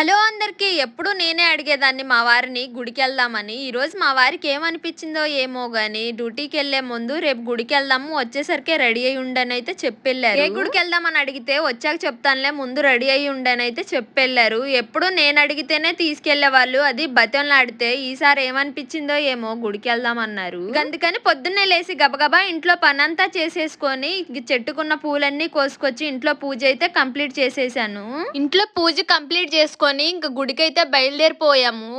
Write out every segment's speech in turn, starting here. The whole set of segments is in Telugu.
హలో అందరికీ ఎప్పుడు నేనే అడిగేదాన్ని మా వారిని గుడికి వెళ్దామని ఈ రోజు మా వారికి ఏమనిపించిందో ఏమో గాని డ్యూటీకి వెళ్ళే ముందు రేపు గుడికి వెళ్దాము వచ్చేసరికి రెడీ అయి ఉండని అయితే చెప్పెళ్ళారు. ఏ గుడికి వెళ్దామని అడిగితే వచ్చాక చెప్తానులే ముందు రెడీ అయి ఉండని అయితే చెప్పెళ్ళారు. ఎప్పుడు నేను అడిగితేనే తీసుకెళ్ళే వాళ్ళు అది బతంలో ఆడితే ఈసారి ఏమనిపించిందో ఏమో గుడికి వెళ్దామన్నారు అందుకని పొద్దున్నే లేసి గబగబా ఇంట్లో పనంతా చేసేసుకొని చెట్టుకున్న పూలన్నీ కోసుకొచ్చి ఇంట్లో పూజ అయితే కంప్లీట్ చేసేసాను. ఇంట్లో పూజ కంప్లీట్ చేసుకొని ఇంక గుడికైతే బయలుదేరిపోయాము.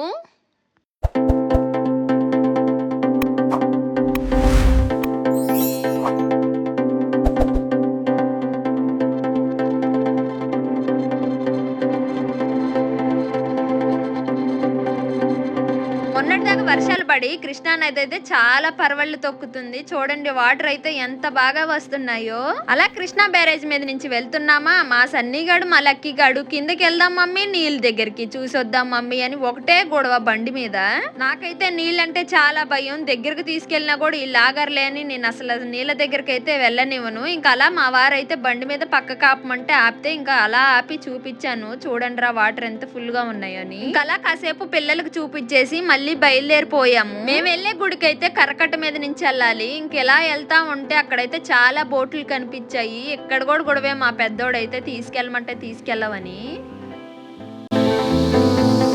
వర్షాలు పడి కృష్ణా నది అయితే చాలా పర్వళ్ళు తొక్కుతుంది. చూడండి వాటర్ అయితే ఎంత బాగా వస్తున్నాయో. అలా కృష్ణా బ్యారేజ్ మీద నుంచి వెళ్తున్నామా? మా సన్నిగాడు మా లక్కీగాడు కిందకి వెళ్దాం మమ్మీ నీళ్ళ దగ్గరికి చూసొద్దాం మమ్మీ అని ఒకటే గొడవ బండి మీద. నాకైతే నీళ్ళంటే చాలా భయం. దగ్గరకు తీసుకెళ్ళినా కూడా ఈ లాగర్లే అని నేను అసలు నీళ్ళ దగ్గరికి అయితే వెళ్ళనివ్వను. ఇంకా అలా మా వారైతే బండి మీద పక్క కాపమంటే ఆపితే ఇంకా అలా ఆపి చూపించాను. చూడండి రా వాటర్ ఎంత ఫుల్గా ఉన్నాయో అని. ఇంకా అలా కాసేపు పిల్లలకు చూపించేసి మళ్ళీ బయలుదేరిపోయాము మేము వెళ్ళే గుడికి అయితే కరకట్ట మీద నుంచి వెళ్ళాలి. ఇంకెలా వెళ్తా ఉంటే అక్కడైతే చాలా బోట్లు కనిపించాయి. ఎక్కడ కూడా గొడవే మా పెద్దోడైతే తీసుకెళ్ళమంటే తీసుకెళ్ళవని.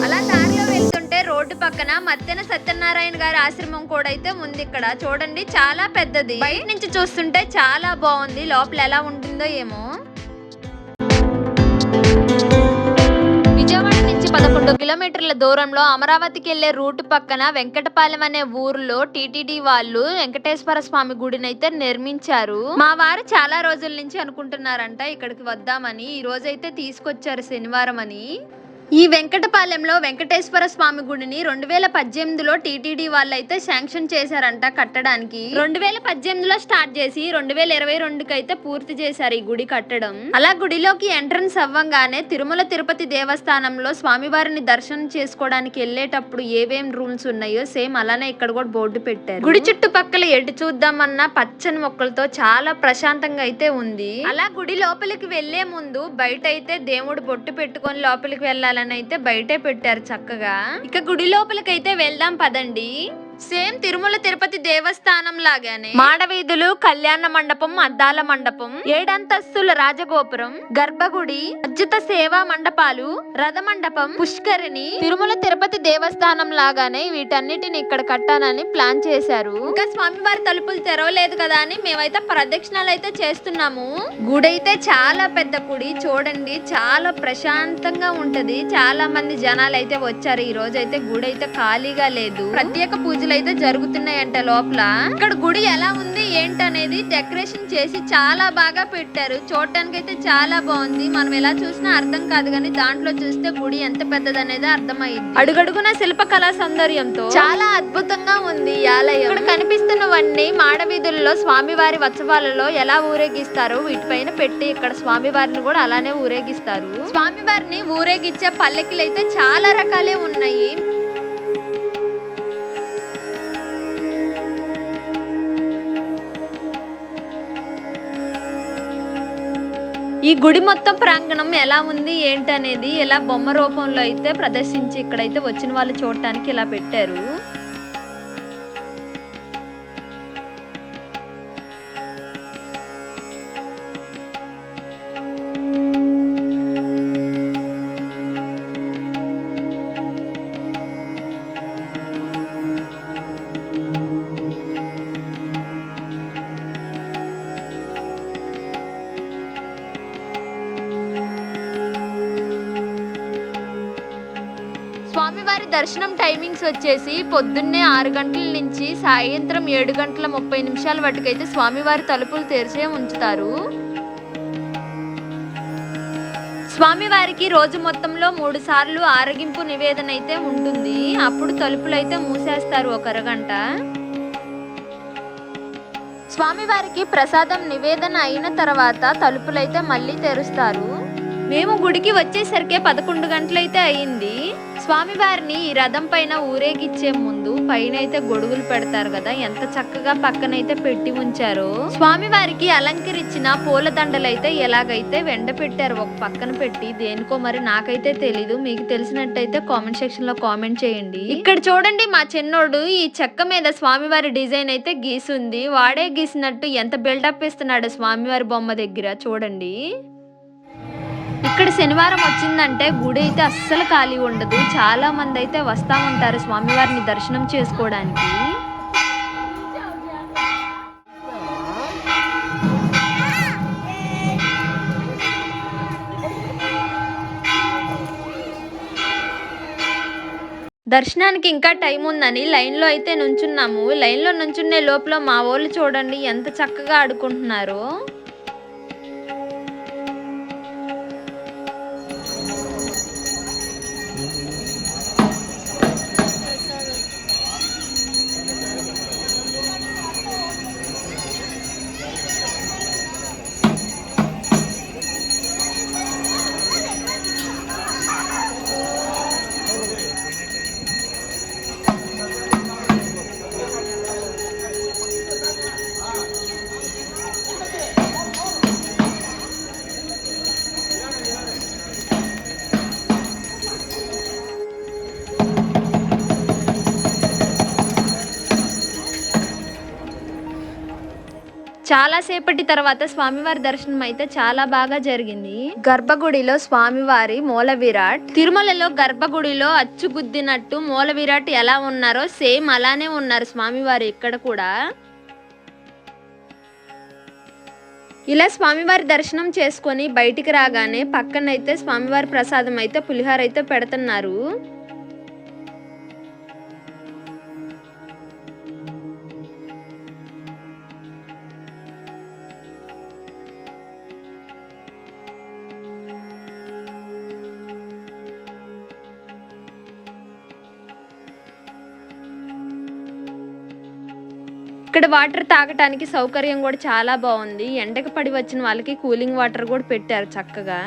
అలా దారిలో వెళ్తుంటే రోడ్డు పక్కన మత్తెన సత్యనారాయణ గారి ఆశ్రమం కూడా అయితే ఉంది ఇక్కడ. చూడండి చాలా పెద్దది. బయట నుంచి చూస్తుంటే చాలా బాగుంది. లోపల ఎలా ఉంటుందో ఏమో. పదకొండు కిలోమీటర్ల దూరంలో అమరావతికి వెళ్ళే రూట్ పక్కన వెంకటపాలెం అనే ఊర్లో టీటీడీ వాళ్ళు వెంకటేశ్వర స్వామి గుడిని అయితే నిర్మించారు. మా వారు చాలా రోజుల నుంచి అనుకుంటున్నారంట ఇక్కడికి వద్దామని. ఈ రోజైతే తీసుకొచ్చారు శనివారం అని. ఈ వెంకటపాలెంలో వెంకటేశ్వర స్వామి గుడిని రెండు వేల పద్దెనిమిదిలో టీటీడీ వాళ్ళు అయితే శాంక్షన్ చేశారంట కట్టడానికి. రెండు వేల పద్దెనిమిదిలో స్టార్ట్ చేసి రెండు వేల ఇరవై రెండుకి అయితే పూర్తి చేశారు ఈ గుడి కట్టడం. అలా గుడిలోకి ఎంట్రన్స్ అవ్వంగానే తిరుమల తిరుపతి దేవస్థానంలో స్వామివారిని దర్శనం చేసుకోవడానికి వెళ్ళేటప్పుడు ఏవేం రూల్స్ ఉన్నాయో సేమ్ అలానే ఇక్కడ కూడా బోర్డు పెట్టారు. గుడి చుట్టుపక్కల ఎటు చూద్దామన్న పచ్చని మొక్కలతో చాలా ప్రశాంతంగా అయితే ఉంది. అలా గుడి లోపలికి వెళ్ళే ముందు బయట అయితే దేవుడు బొట్టు పెట్టుకొని లోపలికి వెళ్ళాలి. అయితే బయటే పెట్టారు చక్కగా. ఇక గుడి లోపలికైతే వెళ్దాం పదండి. సేమ్ తిరుమల తిరుపతి దేవస్థానం లాగానే మాడవీధులు కళ్యాణ మండపం అద్దాల మండపం ఏడంతస్తుల రాజగోపురం గర్భగుడి అద్భుత సేవా మండపాలు రథ మండపం పుష్కరిణి తిరుమల తిరుపతి దేవస్థానం లాగానే వీటన్నిటిని ఇక్కడ కట్టాలని ప్లాన్ చేశారు. ఇంకా స్వామివారి తలుపులు తెరవలేదు కదా అని మేమైతే ప్రదక్షిణాలు అయితే చేస్తున్నాము. గుడి అయితే చాలా పెద్ద గుడి చూడండి చాలా ప్రశాంతంగా ఉంటది. చాలా మంది జనాలు అయితే వచ్చారు. ఈ రోజు అయితే గుడి అయితే ఖాళీగా లేదు. ప్రత్యేక పూజలు అయితే జరుగుతున్నాయంట లోపల. ఇక్కడ గుడి ఎలా ఉంది ఏంటనేది డెకరేషన్ చేసి చాలా బాగా పెట్టారు. చూడటానికి అయితే చాలా బాగుంది. మనం ఎలా చూసినా అర్థం కాదు కానీ దాంట్లో చూస్తే గుడి ఎంత పెద్దదనేది అర్థమైంది. అడుగడుగున శిల్పకళా సౌందర్యంతో చాలా అద్భుతంగా ఉంది ఈ ఆలయం. ఇక్కడ కనిపిస్తున్నవన్నీ మాడవీధుల్లో స్వామివారి ఉత్సవాలలో ఎలా ఊరేగిస్తారో వీటిపైన పెట్టి ఇక్కడ స్వామివారిని కూడా అలానే ఊరేగిస్తారు. స్వామివారిని ఊరేగించే పల్లెకిలు అయితే చాలా రకాలే ఉన్నాయి. ఈ గుడి మొత్తం ప్రాంగణం ఎలా ఉంది ఏంటనేది ఇలా బొమ్మ రూపంలో అయితే ప్రదర్శించి ఇక్కడైతే వచ్చిన వాళ్ళు చూడటానికి ఇలా పెట్టారు. స్వామివారి దర్శనం టైమింగ్స్ వచ్చేసి పొద్దున్నే ఆరు గంటల నుంచి సాయంత్రం ఏడు గంటల ముప్పై నిమిషాల వాటికైతే స్వామివారి తలుపులు తెరిచే ఉంచుతారు. స్వామివారికి రోజు మొత్తంలో మూడు సార్లు ఆరగింపు నివేదన అయితే ఉంటుంది. అప్పుడు తలుపులు అయితే మూసేస్తారు ఒక అరగంట స్వామివారికి ప్రసాదం నివేదన అయిన తర్వాత తలుపులైతే మళ్ళీ తెరుస్తారు. మేము గుడికి వచ్చేసరికి పదకొండు గంటలైతే అయింది. స్వామివారిని ఈ రథం పైన ఊరేగిచ్చే ముందు పైన అయితే గొడుగులు పెడతారు కదా ఎంత చక్కగా పక్కనైతే పెట్టి ఉంచారో. స్వామివారికి అలంకరించిన పూలదండలు అయితే ఎలాగైతే వెండ పెట్టారు ఒక పక్కన పెట్టి దేనికో మరి నాకైతే తెలీదు మీకు తెలిసినట్టయితే కామెంట్ సెక్షన్లో కామెంట్ చేయండి. ఇక్కడ చూడండి మా చిన్నోడు ఈ చెక్క మీద స్వామివారి డిజైన్ అయితే గీసుంది. వాడే గీసినట్టు ఎంత బిల్డప్ ఇస్తున్నాడు స్వామివారి బొమ్మ దగ్గర చూడండి. ఇక్కడ శనివారం వచ్చిందంటే గుడి అయితే అస్సలు ఖాళీ ఉండదు. చాలా మంది అయితే వస్తా ఉంటారు స్వామివారిని దర్శనం చేసుకోవడానికి. దర్శనానికి ఇంకా టైం ఉందని లైన్లో అయితే నుంచున్నాము. లైన్లో నుంచునే లోపల మా వాళ్ళు చూడండి ఎంత చక్కగా ఆడుకుంటున్నారో. చాలా సేపటి తర్వాత స్వామివారి దర్శనం అయితే చాలా బాగా జరిగింది. గర్భగుడిలో స్వామివారి మూల విరాట్. తిరుమలలో గర్భగుడిలో అచ్చుగుద్దినట్టు మూల విరాట్ ఎలా ఉన్నారో సేమ్ అలానే ఉన్నారు స్వామివారు ఇక్కడ కూడా. ఇలా స్వామివారి దర్శనం చేసుకొని బయటికి రాగానే పక్కనైతే స్వామివారి ప్రసాదం అయితే పులిహార అయితే పెడుతున్నారు. ఇక్కడ వాటర్ తాగటానికి సౌకర్యం కూడా చాలా బాగుంది. ఎండకు పడి వచ్చిన వాళ్ళకి కూలింగ్ వాటర్ కూడా పెట్టారు చక్కగా.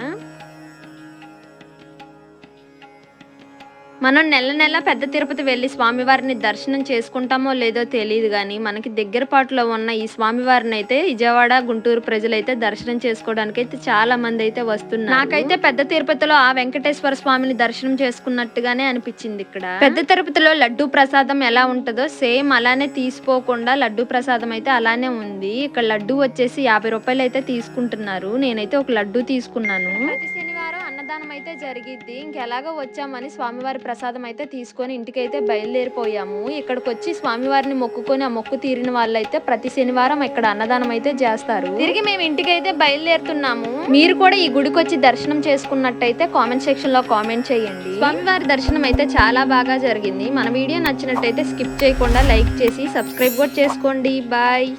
మనం నెల నెల పెద్ద తిరుపతి వెళ్ళి స్వామివారిని దర్శనం చేసుకుంటామో లేదో తెలియదు కానీ మనకి దగ్గర పాటులో ఉన్న ఈ స్వామివారిని అయితే విజయవాడ గుంటూరు ప్రజలైతే దర్శనం చేసుకోవడానికి అయితే చాలా మంది అయితే వస్తున్నారు. నాకైతే పెద్ద తిరుపతిలో ఆ వెంకటేశ్వర స్వామిని దర్శనం చేసుకున్నట్టుగానే అనిపించింది ఇక్కడ. పెద్ద తిరుపతిలో లడ్డు ప్రసాదం ఎలా ఉంటుందో సేమ్ అలానే తీసిపోకుండా లడ్డు ప్రసాదం అయితే అలానే ఉంది. ఇక్కడ లడ్డు వచ్చేసి యాభై రూపాయలు అయితే తీసుకుంటున్నారు. నేనైతే ఒక లడ్డు తీసుకున్నాను. శనివారం అన్నదానం అయితే జరిగిద్ది. ఇంకెలాగో వచ్చామని స్వామివారి ప్రసాదం అయితే తీసుకొని ఇంటికైతే బయలుదేరిపోయాము. ఇక్కడికి వచ్చి స్వామివారిని మొక్కుకొని ఆ మొక్కు తీరిన వాళ్ళైతే ప్రతి శనివారం ఇక్కడ అన్నదానం అయితే చేస్తారు. తిరిగి మేము ఇంటికైతే బయలుదేరుతున్నాము. మీరు కూడా ఈ గుడికి వచ్చి దర్శనం చేసుకున్నట్టయితే కామెంట్ సెక్షన్లో కామెంట్ చేయండి. స్వామివారి దర్శనం అయితే చాలా బాగా జరిగింది. మన వీడియో నచ్చినట్టయితే స్కిప్ చేయకుండా లైక్ చేసి సబ్స్క్రైబ్ కూడా చేసుకోండి. బాయ్.